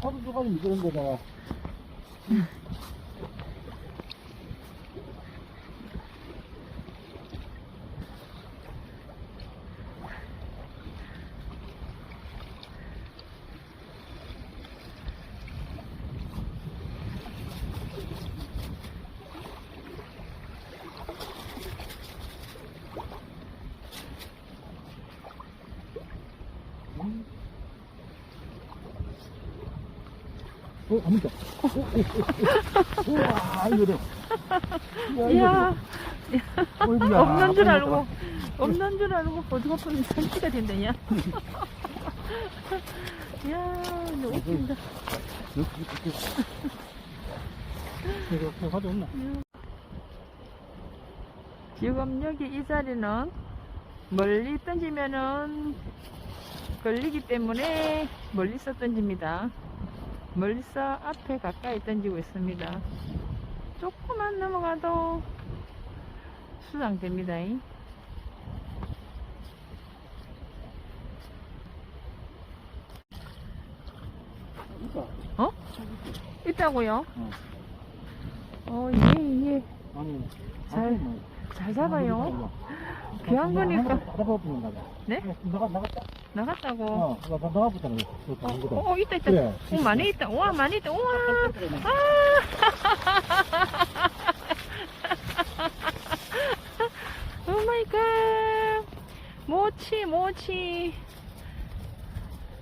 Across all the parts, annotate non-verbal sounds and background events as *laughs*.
사도 조각이 이런 데다가. 어, 안 문다. 우와, 이거래. 이야, 어이구야. 없는 줄 알고, 없는 줄 알고, 어디 가면 산지가 된다냐. 이야, 근데 웃긴다. 이렇게, 이렇게. 이렇게 가져왔나? 지금 여기 이 자리는 멀리 던지면은 걸리기 때문에 멀리서 던집니다. 멀리서 앞에 가까이 던지고 있습니다. 조금만 넘어가도 수상됩니다. 어? 있다고요? 어. 어, 예, 예. 아니, 잘- 뭐, 잘 잡아요. 아, 귀한 거니까. 나가보면 나가. 네? 나가, 나갔다. 나갔다고. 어, 나, 나, 나가보잖아. 어, 저, 어, 어, 있다, 있다. 그래. 오, 많이 있다. 우와, 많이 있다. 우와. 아! *laughs* 오 마이 갓. 모치, 모치.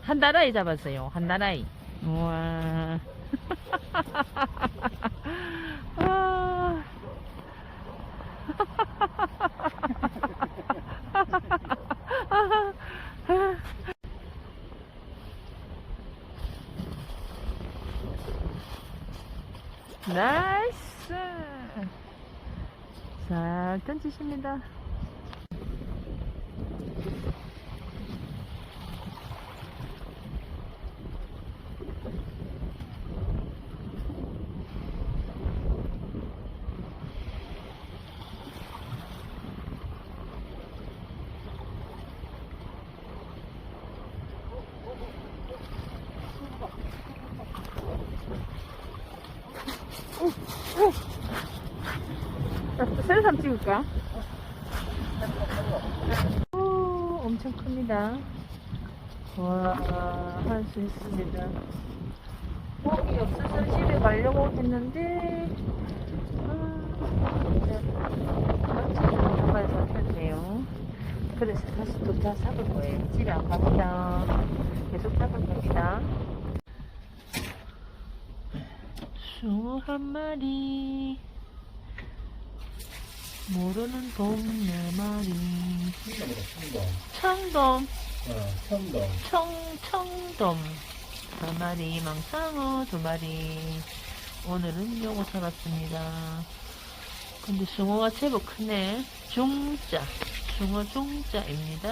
한 나라에 잡았어요. 한 나라에. 우와. *laughs* 나이스. 잘 던지십니다. 셀삼 찍을까? 오, 엄청 큽니다. 와, 할 수 있습니다. 목이 없어서 집에 가려고 했는데, 아, 가까이서 탔네요. 그래서 다시 또 다 잡을 거예요. 집에 안 갑니다. 계속 잡을 겁니다. 숭어 한 마리. 모르는 동네 말이. 청돔 어, 처음도. 청 청돔 한 마리 망상어 두 마리. 오늘은 요거 잡았습니다. 근데 숭어가 제법 크네. 중자. 숭어 중자입니다